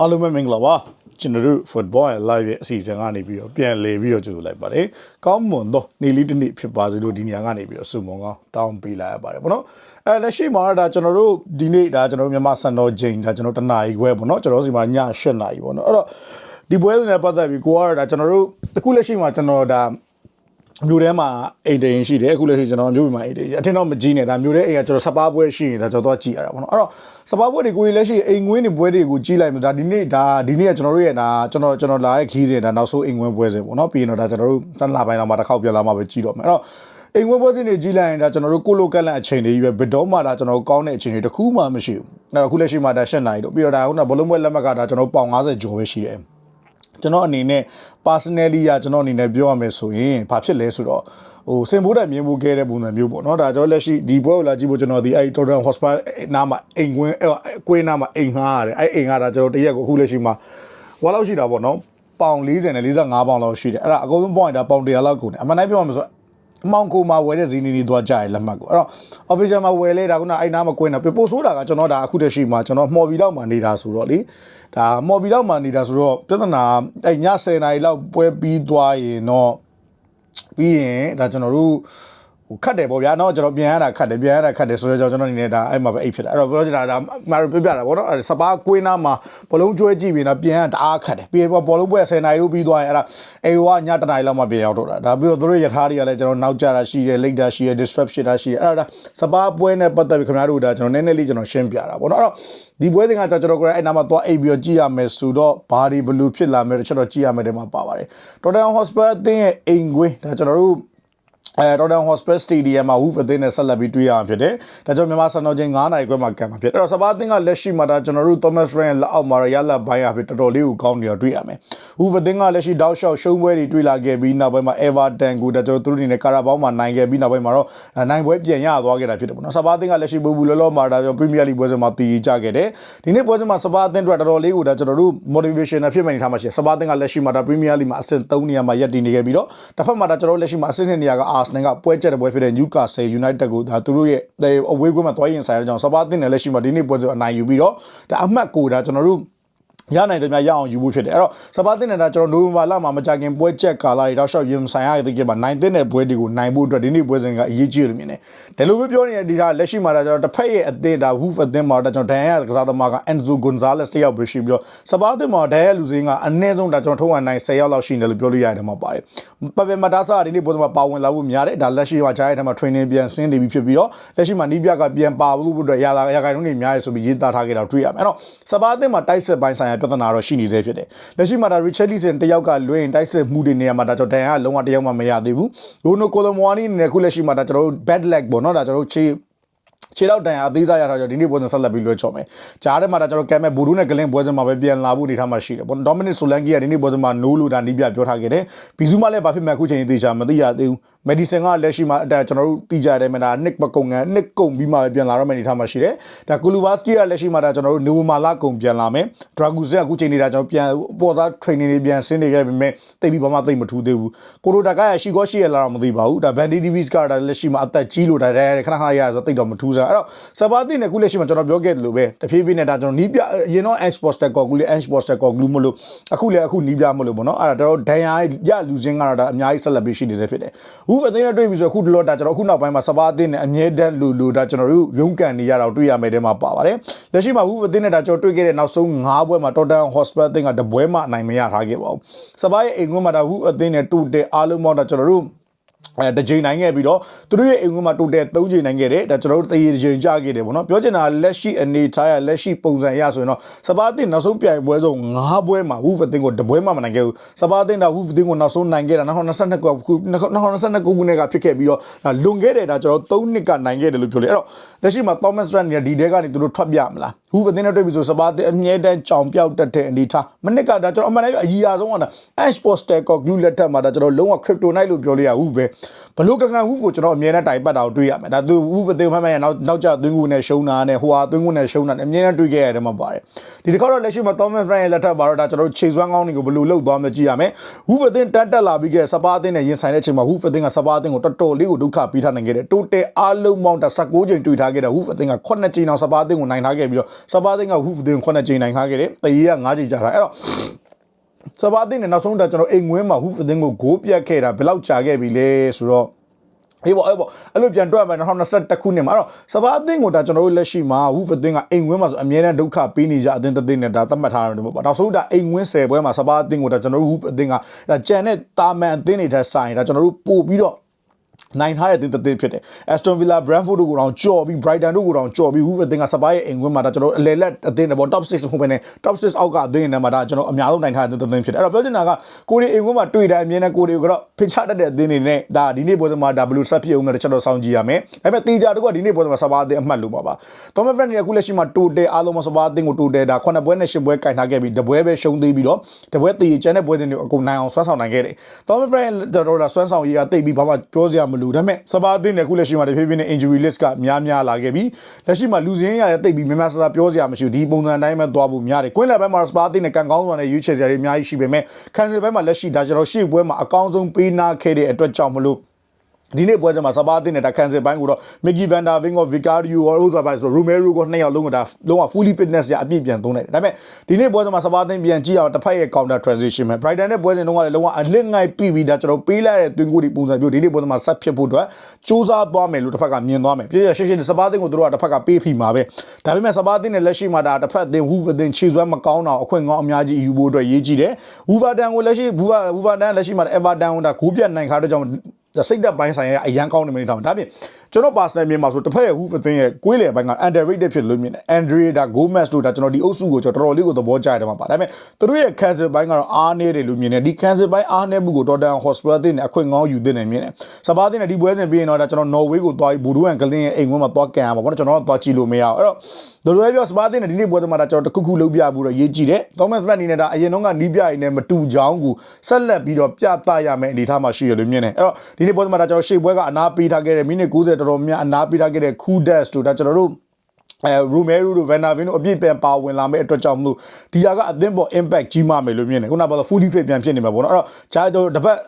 အားလုံးပဲမင်္ဂလာပါကျွန်တော်တို့ football ရဲ့ live ရဲ့အစီအစဉ်ကနေပြီးတော့ပြန်လည်ပြီးတော့ကြိုဆိုလိုက်ပါတယ်ကောင်းမွန်သောနေ့လေးတစ်နေ့ဖြစ်ပါစေလို့ဒီနေရာကနေပြီးတော့ဆုမွန်ကောင်းတောင်းပေးလိုက်ရပါတယ်ပေါ့နော်အဲလက်ရှိမှာဒါကျွန်တော်တို့ဒီနေ့ဒါကျွန်တော်တို့မြန်မာစံတော်ချိန်ဒါကျွန်တော်တနာရီခွဲပေါ့နော်ကျွန်တော်စီမှာည8နာရီပေါ့နော်အဲ့တော့ဒီပွဲစဉ်နဲ့ပတ်သက်ပြီးကိုကတော့ဒါကျွန်တော်တို့အခုလက်ရှိမှာကျွန်တော်ဒါ မြို့ထဲမှာအိမ်တိန်ရှိတယ်အခုလည်းရှိကျွန်တော်မြို့မှာအိမ်တိန်အထင်တော့မကြီးနဲ့ဒါမြို့ထဲအိမ်ကကျွန်တော်စပားပွဲရှိရင်ဒါကျွန်တော်တော့ကြည့်ရတာပေါ့နော်အဲ့တော့စပားပွဲတွေကိုလည်းရှိအိမ်ငွေးနေပွဲတွေကိုကြည့်လိုက်မယ်ဒါဒီနေ့ဒါဒီနေ့ကကျွန်တော်တို့ရဲ့ဒါကျွန်တော်ကျွန်တော်လာတဲ့ခီးစဉ်ဒါနောက်ဆုံးအိမ်ငွေးပွဲစဉ်ပေါ့နော်ပြီးရင်တော့ဒါကျွန်တော်တို့စမ်းလာပိုင်းတော့မှတစ်ခေါက်ပြန်လာမှပဲကြည့်တော့မယ်အဲ့တော့အိမ်ဝဲပွဲစဉ်တွေကြီးလိုက်ရင်ဒါကျွန်တော်တို့ကိုလိုကက်လန်အချိန်တွေကြီးပဲဘယ်တော့မှဒါကျွန်တော်တို့ကောင်းတဲ့အချိန်တွေတစ်ခုမှမရှိဘူးအဲ့တော့အခုလက်ရှိမှာဒါ၈နိုင်တော့ပြီးတော့ဒါခုနဘလုံးပွဲလက်မှတ်ကဒါကျွန်တော်ပေါင်90ကျော်ပဲရှိတယ် ကျွန်တော်အနေနဲ့ personally ရကျွန်တော်အနေနဲ့ပြောရမယ်ဆိုရင်ဘာဖြစ်လဲဆိုတော့ဟိုစင်ဘိုးတိုင်မြင်ဖို့ခဲ့တဲ့ပုံစံမျိုးပေါ့နော်ဒါကျွန်တော်လက်ရှိဒီဘွဲကိုလာကြည့်ဖို့ကျွန်တော်ဒီအဲ့ Total Hospital နားမှာအိမ်ကွင်းအဲ့ကွင်းနားမှာအိမ်ငှားရတယ်အဲ့အိမ်ငှားတာကျွန်တော်တရက်ကိုအခုလက်ရှိမှာဝါလောက်ရှိတာပေါ့နော်ပေါင်40နဲ့45ပေါင်လောက်ရှိတယ်အဲ့ဒါအကုန်လုံးပေါင်ရတာပေါင်100လောက်ကုန်တယ်အမှန်တိုင်းပြောရမယ်ဆို အမောင်ကိုမှာဝယ်တဲ့ဇီနီနီသွားကြရလက်မှတ်ကိုအဲ့တော့ official မှာဝယ်လဲတာခုနအဲ့နားမှာကွင်းတာပြပို့ဆိုတာကကျွန်တော်ဒါအခုတည်းရှိမှာကျွန်တော်မှော်ဘီလောက်မှာနေတာဆိုတော့လေဒါမှော်ဘီလောက်မှာနေတာဆိုတော့ပြဿနာအဲ့ည10နာရီလောက်ပွဲပြီးသွားရင်တော့ပြီးရင်ဒါကျွန်တော်တို့ ဟိုခတ်တယ်ပေါ့ဗျာเนาะကျွန်တော်ပြန်ရတာခတ်တယ်ပြန်ရတာခတ်တယ်ဆိုတော့ကျွန်တော်အနေနဲ့ဒါအဲ့မှာပဲအိတ်ဖြစ်တာအဲ့တော့ပြောချင်တာဒါမာပြပြတာပေါ့နော်အဲ့စပါးကွင်းနာမှာဘလုံးကျွဲကြည့်ပြီးတော့ပြန်ရတအားခတ်တယ်ပြီးတော့ဘောလုံးပွဲ10နာရီလို့ပြီးသွားရင်အဲ့ဒါအေဝါညတနာရီလောက်မှပြန်ရောက်တော့တာဒါပြီးတော့သူတို့ရထားတွေကလည်းကျွန်တော်နောက်ကျတာရှိတယ်လိတ်တာရှိတယ် disruption တာရှိတယ်အဲ့ဒါစပါးပွဲနဲ့ပတ်သက်ပြီးခင်ဗျားတို့ဒါကျွန်တော်နည်းနည်းလေးကျွန်တော်ရှင်းပြတာပေါ့နော်အဲ့တော့ဒီပွဲစဉ်ကကျွန်တော်ကိုအဲ့နာမှာသွားအိပ်ပြီးတော့ကြည့်ရမယ်ဆိုတော့ဘာဒီဘလူးဖြစ်လာမယ်တစ်ချက်တော့ကြည့်ရမယ်တဲ့မှာပါပါတယ် Tottenham Hotspur အသင်းရဲ့အိမ်ကွင်းဒါကျွန်တော်တို့ အဲ Tottenham Hotspur Stadium မှာ Wolf အသင်းနဲ့ဆက်လက်ပြီးတွေ့ရမှာဖြစ်တယ်။ဒါကြောင့်မြန်မာစံတော်ချိန်9နာရီခွဲမှာကံမှာဖြစ်တယ်။အဲ့တော့စပါးအသင်းကလက်ရှိမှာဒါကျွန်တော်တို့ Thomas Ryan လက်အောက်မှာရလက်ဘိုင်းရဖြစ်တော်တော်လေးကိုကောင်းနေတော့တွေ့ရမယ်။ Wolf အသင်းကလက်ရှိတောက်လျှောက်ရှုံးပွဲတွေတွေ့လာခဲ့ပြီးနောက်ပိုင်းမှာ Everton ကိုဒါကျွန်တော်တို့အနေနဲ့ကာရာဘောင်းမှာနိုင်ခဲ့ပြီးနောက်ပိုင်းမှာတော့နိုင်ပွဲပြန်ရသွားခဲ့တာဖြစ်တယ်ပေါ့နော်။စပါးအသင်းကလက်ရှိဘူဘူလောလောမှာဒါကျွန်တော် Premier League ပွဲစဉ်မှာတည်ကြခဲ့တယ်။ဒီနေ့ပွဲစဉ်မှာစပါးအသင်းတို့တော်တော်လေးကိုဒါကျွန်တော်တို့ motivation နဲ့ဖြစ်မှန်နေထားမှာရှိတယ်။စပါးအသင်းကလက်ရှိမှာဒါ Premier League မှာအဆင့်3နေရာမှာရပ်တည်နေခဲ့ပြီးတော့တစ်ဖက်မှာဒါကျွန်တော်တို့လက်ရှိမှာအဆင့်2နေရာက Arsenal ကပွဲချက်တဲ့ပွဲဖြစ်တဲ့ Newcastle United ကိုဒါသူတို့ရဲ့အဝေးကွင်းမှာသွားရင်ဆိုင်တဲ့ကြောင့်စပါးအသင်းနဲ့လက်ရှိမှာဒီနေ့ပွဲစဉ်အနိုင်ယူပြီးတော့ဒါအမှတ်ကိုဒါကျွန်တော်တို့ ရနိုင်တယ်များရအောင်ယူဖို့ဖြစ်တယ်အဲ့တော့စပါးတင်နေတာကျွန်တော်နိုဝင်ဘာလမှာမကြခင်ပွဲချက်ကာလာတွေတောက်လျှောက်ရင်ဆိုင်ရတဲ့ကိစ္စမှာနိုင်တဲ့ပွဲတွေကိုနိုင်ဖို့အတွက်ဒီနေ့ပွဲစဉ်ကအရေးကြီးလို့မြင်တယ်ဒါလိုမျိုးပြောနေတဲ့ဒီကလက်ရှိမှာဒါကျွန်တော်တစ်ဖက်ရဲ့အသင်းဒါ Wolf အသင်းမှာဒါကျွန်တော်ဒန်ရကစားသမားက Enzo Gonzalez တယောက်ပဲရှိပြီးတော့စပါးတင်မှာဒန်ရလူစင်းကအနည်းဆုံးဒါကျွန်တော်ထုံးဝနိုင်10ယောက်လောက်ရှိနေတယ်လို့ပြောလို့ရတယ်မှာပါတယ်ပပမဒါဆာဒီနေ့ပွဲစဉ်မှာပါဝင်လာဖို့များတယ်ဒါလက်ရှိမှာဂျားရဲ့ထက်မှာ training ပြန်ဆင်းနေပြီဖြစ်ပြီးတော့လက်ရှိမှာနီးပြကပြန်ပါလို့ဖို့အတွက်ရလာရခိုင်နှုန်းတွေများရဆိုပြီးရေးသားထားခဲ့တာတွေ့ရမယ်အဲ့တော့စပါးတင်မှာတိုက်စစ်ပိုင်းဆိုင်ရာပြဿနာတော့ရှိနေစေဖြစ်တယ်လက်ရှိမှာဒါ Richarlison တယောက်ကလွှဲရင်တိုက်စစ်မှုတွေနေရာမှာဒါကျွန်တော်ဒန်ကလုံးဝတယောက်မှမရသေးဘူးရိုနိုကိုလိုမွာနီအနေနဲ့ခုလက်ရှိမှာဒါကျွန်တော်တို့ bad leg ပေါ့နော်ဒါကျွန်တော်တို့ချေခြေတော့တန်အသေးစားရတာကြောင့်ဒီနေ့ပွဲစဉ်ဆက်လက်ပြီးလွှဲချော်မယ်။ကြားထဲမှာဒါကျွန်တော်ကဲမဲ့ဘူရူနဲ့ဂလင်းပွဲစဉ်မှာပဲပြန်လာဖို့အနေထားမှာရှိတယ်ပေါ့။ဒေါမနစ်ဆိုလန်ကီကဒီနေ့ပွဲစဉ်မှာနိုးလို့ဒါနီးပြပြောထားခဲ့တယ်။ဘီဇူမှလည်းဘာဖြစ်မှအခုချိန်ကြီးသိချာမသိရသေးဘူး။ မက်ဒီဆန်ကလက်ရှိမှာအဲကျွန်တော်တို့သိကြတယ်မှာဒါနစ်ပကုံငန်နစ်ကုံပြီးမှပဲပြန်လာတော့မယ့်အနေထားမှာရှိတယ်။ဒါကူလူဗာစကီကလက်ရှိမှာဒါကျွန်တော်တို့နိုဝမာလာကုံပြန်လာမယ်။ဒရာဂူဇက်အခုချိန်နေတာကျွန်တော်ပြန်ပေါ်သား training တွေပြန်ဆင်းနေခဲ့ပေမဲ့တိတ်ပြီးဘာမှသိမထူးသေးဘူး။ကိုရိုတာကရရှိကောရှိရလာတော့မသိပါဘူး။ဒါဘန်ဒီဒီဗစ်ကဒါလက်ရှိမှာအသက်ကြီးလို့ဒါခဏခဏရဆိုတိတ်တော့မထူးစား။အဲ့တော့စပါတင်နဲ့ခုလက်ရှိမှာကျွန်တော်ပြောခဲ့တယ်လို့ပဲတဖြည်းဖြည်းနဲ့ဒါကျွန်တော်နီးပြအရင်တော့ Ash Poster ကောကူလေး Ash Poster ကောကူမလို့အခုလည်းအခုနီးပြမလို့ပေါ့နော်အဲ့ဒါတော့ဒန်ယာရလူစင်းကတော့ဒါအများကြီးဆက်လက်ပြီးရှိနေစေဖြစ်တယ်။အခုအသိနဲ့တွေ့ပြီဆိုအခုလောဒါကျွန်တော်အခုနောက်ပိုင်းမှာစပါတင်နဲ့အမြဲတမ်းလူလူဒါကျွန်တော်တို့ရုံးကန်နေရတာတွေ့ရမယ်တဲ့မှာပါပါတယ်။လက်ရှိမှာဘူးအသိနဲ့ဒါကျွန်တော်တွေ့ခဲ့တဲ့နောက်ဆုံး၅ပွဲမှာ Tottenham Hotspur အသင်းကတပွဲမှအနိုင်မရထားခဲ့ပါဘူး။စပါရဲ့အိမ်ကွင်းမှာဒါဘူးအသင်းနဲ့တူတဲ့အားလုံးမောဒါကျွန်တော်တို့ အဲတကြိမ်နိုင်ခဲ့ပြီးတော့သူတို့ရဲ့အိမ်ကွင်းမှာတိုတယ်၃ကြိမ်နိုင်ခဲ့တယ်ဒါကျွန်တော်တို့တရေကြိမ်ကြခဲ့တယ်ပေါ့နော်ပြောချင်တာလက်ရှိအနေထားရလက်ရှိပုံစံရဆိုရင်တော့စပါးတင်နောက်ဆုံးပြိုင်ပွဲဆုံး၅ပွဲမှာဝူဖတင်ကိုတပွဲမှမနိုင်ခဲ့ဘူးစပါးတင်ဒါဝူဖတင်ကိုနောက်ဆုံးနိုင်ခဲ့တာ2022ခု2022ခုနှစ်ကဖြစ်ခဲ့ပြီးတော့လွန်ခဲ့တဲ့ဒါကျွန်တော်၃နှစ်ကနိုင်ခဲ့တယ်လို့ပြောလေအဲ့တော့လက်ရှိမှာ Thomas Rand နေဒီတဲကနေသူတို့ထွက်ပြမလားဝူဖတင်နဲ့တွေ့ပြီဆိုစပါးတင်အမြဲတမ်းကြောင်ပြောက်တက်တဲ့အနေထားမနစ်ကဒါကျွန်တော်အမှန်တည်းအကြီးအဆုံးက Ash Poster က glue လက်ထက်မှာဒါကျွန်တော်လုံးဝ kryptonite လို့ပြောလို့ရဝူပဲဘလို့ကန်ကန်ဟူကိုကျွန်တော်အမြဲတမ်းတိုင်ပတ်တာကိုတွေ့ရမယ်ဒါသူဟူဖသိဖမ်းမှန်ရနောက်နောက်ကျသွင်းကိုနဲ့ရှုံးတာနဲ့ဟိုဟာသွင်းကိုနဲ့ရှုံးတာနဲ့အမြဲတမ်းတွေ့ခဲ့ရတယ်မှာပါတယ်ဒီတစ်ခါတော့လက်ရှိမှာ Thomas Frank ရဲ့လက်ထပ်ပါတော့ဒါကျွန်တော်တို့ခြေစွမ်းကောင်းတွေကိုဘလို့လှုပ်သွားမှကြည့်ရမယ်ဟူဖသိတက်တက်လာပြီးခဲ့စပါးအသင်းနဲ့ရင်ဆိုင်တဲ့ချိန်မှာဟူဖသိကစပါးအသင်းကိုတော်တော်လေးကိုဒုက္ခပေးထားနိုင်ခဲ့တယ်တိုတယ်အားလုံးပေါင်း16ချိန်တွေ့ထားခဲ့တဲ့ဟူဖသိက9ချိန်အောင်စပါးအသင်းကိုနိုင်ထားခဲ့ပြီးတော့စပါးအသင်းကဟူဖသိကို9ချိန်နိုင်ထားခဲ့တယ်တရေက9ချိန်ကြာတာအဲ့တော့ စပါးတင်နဲ့နောက်ဆုံးတော့ကျွန်တော်အိမ်ငွင်းမှာဟူဖသင်းကိုဂိုးပြတ်ခဲ့တာဘယ်လောက်ကြာခဲ့ပြီလဲဆိုတော့အေးပေါ့အေးပေါ့အဲ့လိုပြန်တွက်မယ်2021ခုနှစ်မှာအဲ့တော့စပါးအသင်းကိုဒါကျွန်တော်တို့လက်ရှိမှာဟူဖသင်းကအိမ်ငွင်းမှာဆိုအမြဲတမ်းဒုက္ခပေးနေကြအသင်းတစ်သင်းနဲ့ဒါသတ်မှတ်ထားတယ်ပေါ့နောက်ဆုံးဒါအိမ်ငွင်း10ပွဲမှာစပါးအသင်းကိုဒါကျွန်တော်တို့ဟူဖသင်းကဒါကြံတဲ့တာမန်အသင်းတွေထက်ဆိုင်ဒါကျွန်တော်တို့ပို့ပြီးတော့ နိုင်ထားတဲ့တင်တဲ့ဖြစ်တယ်။ Aston Villa, Brentford တို့ကိုတောင်ကြော်ပြီး Brighton တို့ကိုတောင်ကြော်ပြီး Wolverhampton ကစပါးရဲ့အိမ်ကွင်းမှာဒါကျွန်တော်အလဲလက်အသင်းတွေပေါ့ top 6ဟုတ်ပဲနဲ့ top 6အောက်ကအသင်းတွေမှာဒါကျွန်တော်အများဆုံးနိုင်ထားတဲ့တင်တဲ့ဖြစ်တယ်။အဲ့တော့ပြောချင်တာကကိုရီအိမ်ကွင်းမှာတွေ့တဲ့အမြင်နဲ့ကိုရီကိုတော့ဖိချတတ်တဲ့အသင်းတွေနဲ့ဒါဒီနေ့ပွဲစဉ်မှာ W ဆက်ဖြစ်အောင်လည်းကျွန်တော်စောင့်ကြည့်ရမယ်။ဒါပေမဲ့တေချာတို့ကဒီနေ့ပွဲစဉ်မှာစပါးအသင်းအမှတ်လို့ပါပါ။ Thomas Frank ရဲ့အခုလက်ရှိမှာတိုတယ်အားလုံးမှာစပါးအသင်းကိုတိုတယ်ဒါ9ပွဲနဲ့10ပွဲကင်ထားခဲ့ပြီးတပွဲပဲရှုံးသေးပြီးတော့တပွဲတေချန်တဲ့ပွဲစဉ်တွေအကုန်နိုင်အောင်ဆွမ်းဆောင်နိုင်ခဲ့တယ်။ Thomas Frank တော်တော်ဆွမ်းဆောင်ရေးကတိတ်ပြီးဘာမှပြောစရာမလိုဒါပေမဲ့စပါးအသင်းနဲ့အခုလက်ရှိမှာတဖြည်းဖြည်းနဲ့ injury list ကများများလာခဲ့ပြီးလက်ရှိမှာလူစင်းရတဲ့တိတ်ပြီးများများဆဆပြောစရာမရှိဘူးဒီပုံစံအတိုင်းပဲသွားဖို့များတယ်ကွင်းလယ်ဘက်မှာစပါးအသင်းနဲ့ကန်ကောင်းစွာနဲ့ရွေးချယ်စရာတွေအများကြီးရှိပေမဲ့ကန်ဆယ်ဘက်မှာလက်ရှိဒါကျွန်တော်ရှေ့ပွဲမှာအကောင်းဆုံးပေးနာခဲ့တဲ့အတွက်ကြောင့်မလို့ ဒီနေ့ပွဲစဉ်မှာစပါးအသင်းနဲ့ဒါကန်ဆယ်ပိုင်းကိုတော့ Mickey Van Der Wing ကို Vicario ကို Rosa ပိုင်းဆို Romero ကိုနှစ်ယောက်လုံးကဒါလုံးဝ fully fitness ရအပြည့်ပြန်သုံးလိုက်တယ်ဒါပေမဲ့ဒီနေ့ပွဲစဉ်မှာစပါးအသင်းပြန်ကြည့်အောင်တစ်ဖက်ရဲ့ counter transition မှာ Brighton နဲ့ပွဲစဉ်တုန်းကလည်းလုံးဝအလစ်ငိုက်ပြီးပြီးဒါကျွန်တော်ပေးလိုက်တဲ့တွင်းကိုဒီပုံစံမျိုးဒီနေ့ပွဲစဉ်မှာဆက်ဖြစ်ဖို့အတွက်စူးစမ်းသွားမယ်လို့တစ်ဖက်ကမြင်သွားမယ်ပြည့်ရရှင်းရှင်းစပါးအသင်းကိုတို့ကတစ်ဖက်ကပေးဖိမှာပဲဒါပေမဲ့စပါးအသင်းနဲ့လက်ရှိမှာဒါတစ်ဖက်အသင်း Wolves အသင်းခြေစွမ်းမကောင်းတော့အခွင့်ကောင်းအများကြီးယူဖို့အတွက်ရေးကြည့်တယ် Wolverhampton ကိုလက်ရှိ Wolverhampton လက်ရှိမှာ Everton ကိုဒါဂိုးပြတ်နိုင်ခါတော့ကြောင့် စိတ်သက်ပိုင်းဆိုင်ရာအရန်ကောင်းနေမနေတော့ဒါပြင်ကျွန်တော် personal မြင်မှာဆိုတစ်ဖက်ရဲ့ hoof အသင်းရဲ့ကွေးလေဘက်က underrated ဖြစ်လို့မြင်တယ် Andre ဒါ Gomez တို့ဒါကျွန်တော်ဒီအုပ်စုကိုကျွန်တော်တော်တော်လေးကိုသဘောကျရတယ်မှာပါဒါပေမဲ့သူတို့ရဲ့ cancel ဘိုင်းကတော့အားနေတယ်လို့မြင်တယ်ဒီ cancel ဘိုင်းအားနေမှုကို Tottenham Hotspur အသင်းနဲ့အခွင့်ကောင်းယူသင့်တယ်မြင်တယ်စပါးအသင်းနဲ့ဒီပွဲစဉ်ပြီးရင်တော့ဒါကျွန်တော် Norway ကိုသွားပြီးဘူဒူဝမ်ကလင်းရဲ့အိမ်ဝန်းမှာသွားကန်ရမှာပေါ့နော်ကျွန်တော်ကသွားကြည့်လို့မရအောင်အဲ့တော့ ဒလိုပဲပြောစပါးအသင်းနဲ့ဒီနေ့ပွဲစဉ်မှာဒါကျွန်တော်တခုခုလုပ်ပြဖို့တော့ရေးကြည့်တယ် Thomas Frank အနေနဲ့ဒါအရင်တော့ကနီးပြရည်နဲ့မတူကြောင်းကိုဆက်လက်ပြီးတော့ပြသရမယ်အနေထားမှာရှိရလို့မြင်တယ်အဲ့တော့ဒီနေ့ပွဲစဉ်မှာဒါကျွန်တော်ရှေ့ပွဲကအနာပေးထားခဲ့တဲ့မိနစ်90တော်တော်များအနာပေးထားခဲ့တဲ့ Kudas တို့ဒါကျွန်တော်တို့အဲရူမဲရူတို့ဗန်နာဗင်တို့အပြည့်ပြန်ပါဝင်လာမယ့်အတွက်ကြောင့်မလို့ဒီဟာကအသင်းပေါ် impact ကြီးမားမယ်လို့မြင်တယ်ခုနကပြော fully fit ပြန်ဖြစ်နေမှာပေါ့နော်အဲ့တော့ဂျာတို့တပတ်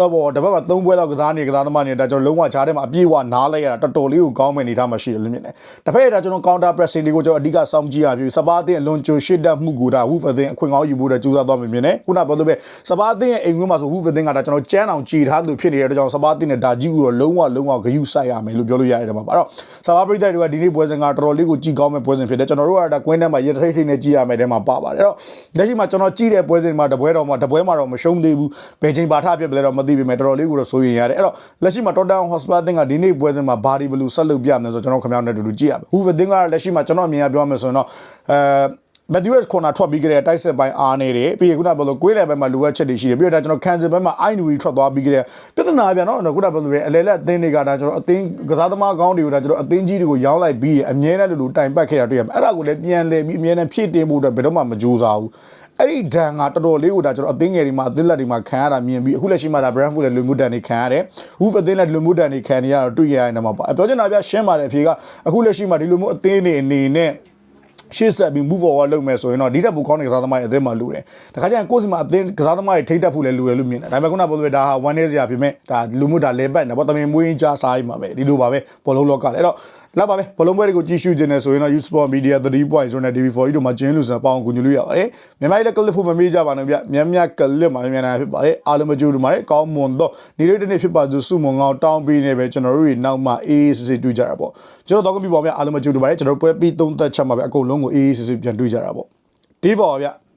တော့ဘောတပတ်မှာ၃ပွဲလောက်ကစားနေကစားသမားနေတာကျွန်တော်လုံးဝချားထဲမှာအပြည့်အဝနားလိုက်ရတာတော်တော်လေးကိုကောင်းမဲ့အနေထားမှာရှိတယ်လို့မြင်တယ်။တစ်ဖက်ရတာကျွန်တော် counter pressing လေးကိုကျွန်တော်အဓိကစောင့်ကြည့်ရပြီ။စပါးအသင်းအလွန်ကြိုရှစ်တက်မှုကိုဒါ Wolf အသင်းအခွင့်ကောင်းယူဖို့တဲ့ကြိုးစားသွားမယ်မြင်တယ်။ခုနပြောလို့ပဲစပါးအသင်းရဲ့အိမ်ဝင်းမှာဆို Wolf အသင်းကဒါကျွန်တော်ကျန်းအောင်ကြည်ထားသူဖြစ်နေတဲ့အတွက်ကြောင့်စပါးအသင်းနဲ့ဒါကြီးကိုတော့လုံးဝလုံးဝဂရုစိုက်ရမယ်လို့ပြောလို့ရတယ်မှာပါ။အဲ့တော့စပါးပရိသတ်တွေကဒီနေ့ပွဲစဉ်ကတော်တော်လေးကိုကြည်ကောင်းမဲ့ပွဲစဉ်ဖြစ်တယ်ကျွန်တော်တို့ကဒါကွင်းထဲမှာရထိတ်ထိတ်နဲ့ကြည်ရမယ်တဲမှာပါပါတယ်။အဲ့တော့လက်ရှိမှာကျွန်တော်ကြည့်တဲ့ပွဲစဉ်မှာတပွဲတော်မှာတပွဲမှာတော့မရှုံးသေးဘူး။ဘယ်ချိန်ပါထဖြစ်ပလဲတော့မသိပေမဲ့တော်တော်လေးကိုတော့စိုးရင်ရတယ်။အဲ့တော့လက်ရှိမှာ Tottenham Hotspur အသင်းကဒီနေ့ပွဲစဉ်မှာဘာဒီဘလူးဆက်လုပ်ပြမယ်ဆိုတော့ကျွန်တော်ခင်ဗျားတို့နဲ့အတူတူကြည့်ရမယ်။ Hoover အသင်းကလက်ရှိမှာကျွန်တော်အမြင်အရပြောမယ်ဆိုရင်တော့အဲမက်သျူးစ်ခေါ်နာထွက်ပြီးကြတဲ့တိုက်စစ်ပိုင်းအားနေတယ်ပြီးရခုနပြောလို့ကွေးလေဘက်မှာလိုအပ်ချက်တွေရှိတယ်ပြီးတော့ဒါကျွန်တော်ကန်ဆယ်ဘက်မှာအိုင်နူရီထွက်သွားပြီးကြတဲ့ပြဿနာပြန်တော့ခုနပြောလို့အလဲလက်အသင်းတွေကဒါကျွန်တော်အသင်းကစားသမားကောင်းတွေကိုဒါကျွန်တော်အသင်းကြီးတွေကိုရောင်းလိုက်ပြီးအမြဲတမ်းလိုလိုတိုင်ပတ်ခဲ့တာတွေ့ရမယ်အဲ့ဒါကိုလည်းပြန်လဲပြီးအမြဲတမ်းဖြည့်တင်ဖို့အတွက်ဘယ်တော့မှမကြိုးစားဘူး အဲ့ဒီဒဏ်ကတော်တော်လေးကိုဒါကျွန်တော်အသင်းငယ်တွေမှာအသင်းလက်တွေမှာခံရတာမြင်ပြီးအခုလက်ရှိမှာဒါ Brentford လည်းလူမှုဒဏ်တွေခံရတယ်။ Wolf အသင်းလည်းလူမှုဒဏ်တွေခံနေရတော့တွေ့ရတဲ့နေမှာပါ။ပြောချင်တာပြရှင်းပါတယ်အဖြေကအခုလက်ရှိမှာဒီလိုမျိုးအသင်းတွေအနေနဲ့ ရှေ့ဆက်ပြီး move forward လုပ်မယ်ဆိုရင်တော့ဒီတက်ဘူကောင်းတဲ့ကစားသမားတွေအသင်းမှာလူတယ်။ဒါခါကျရင်ကိုယ့်စီမှာအသင်းကစားသမားတွေထိတ်တက်ဖို့လည်းလူရလို့မြင်တယ်။ဒါပေမဲ့ခုနပြောလို့ဒါဟာ one day စရာဖြစ်မဲ့ဒါလူမှုဒါလဲပတ်နေပေါ့တမင်မွေးရင်ကြားစားရမှာပဲဒီလိုပါပဲဘောလုံးလောကလည်းအဲ့တော့လောက်ပါပဲဘောလုံးပွဲတွေကိုကြည့်ရှုခြင်းနဲ့ဆိုရင်တော့ Yousport Media 3.0နဲ့ TV4 တို့မှာကျင်းလို့ဆိုတော့ပေါအောင်ကူညီလို့ရပါတယ်။မြန်မာပြည်လည်း clip ဖို့မမေ့ကြပါနဲ့ဗျ။မြန်မြန် clip မှာမြန်မြန်ဖြစ်ပါတယ်။အားလုံးမကြိုးတူပါတယ်။ကောင်းမွန်တော့နေ့လေးတစ်နေ့ဖြစ်ပါစို့စုမွန်ကောင်းတောင်းပေးနေပဲကျွန်တော်တို့တွေနောက်မှအေးအေးဆေးဆေးတွေ့ကြတာပေါ့။ကျွန်တော်တော့ကပြပါဗျ။အားလုံးမကြိုးတူပါတယ်။ကျွန်တော်ပွဲပြီးသုံးသက်ချက်မှာပဲအကုန်လုံးကိုအေးအေးဆေးဆေးပြန်တွေ့ကြတာပေါ့။ဒီပေါ်ဗျ။